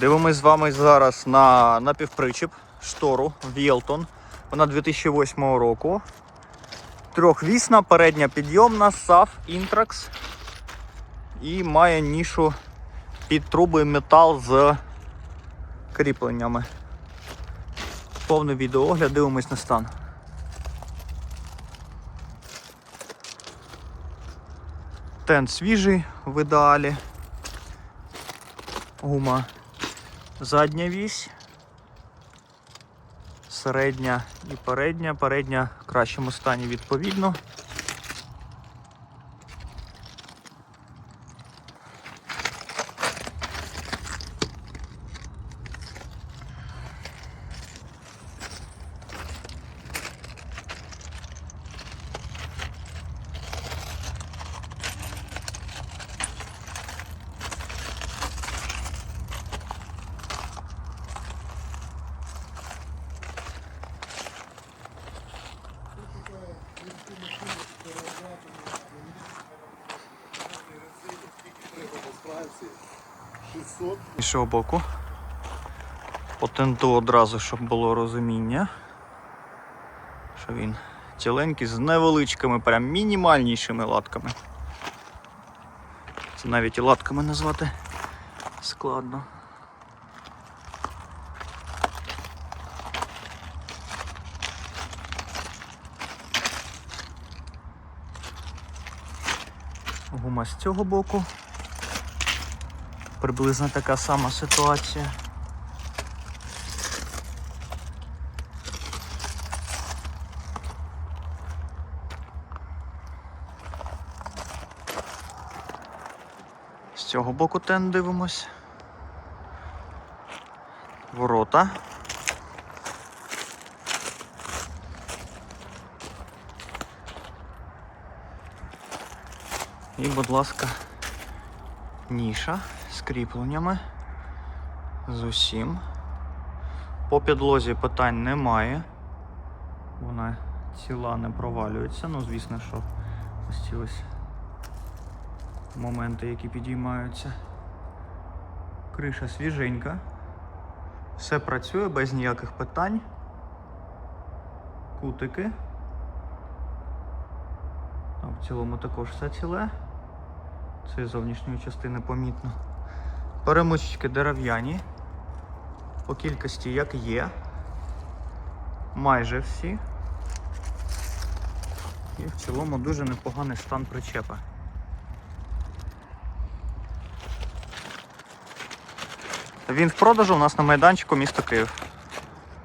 Дивимось з вами зараз на напівпричіп штору Вілтон. Вона 2008 року. Трьохвісна, передня підйомна, SAF Intrax. І має нішу під труби метал з кріпленнями. Повний відеоогляд, дивимось на стан. Тент свіжий в ідеалі. Гума задня вісь, середня і передня. Передня в кращому стані відповідно. З іншого боку. По тенту одразу, щоб було розуміння. Що він ціленький з невеличкими, прям мінімальнішими латками. Це навіть і латками назвати складно. Гума з цього боку. Приблизно така сама ситуація. З цього боку тен дивимось. Ворота. І, будь ласка, ніша з кріпленнями. З усім. По підлозі питань немає. Вона ціла не провалюється. Ну, звісно, що ось ці ось моменти, які підіймаються. Криша свіженька. Все працює без ніяких питань. Кутики. Там в цілому також все ціле. З зовнішньої частини помітно. Перемички дерев'яні. По кількості як є. Майже всі. І в цілому дуже непоганий стан причепа. Він в продажу у нас на майданчику місто Київ.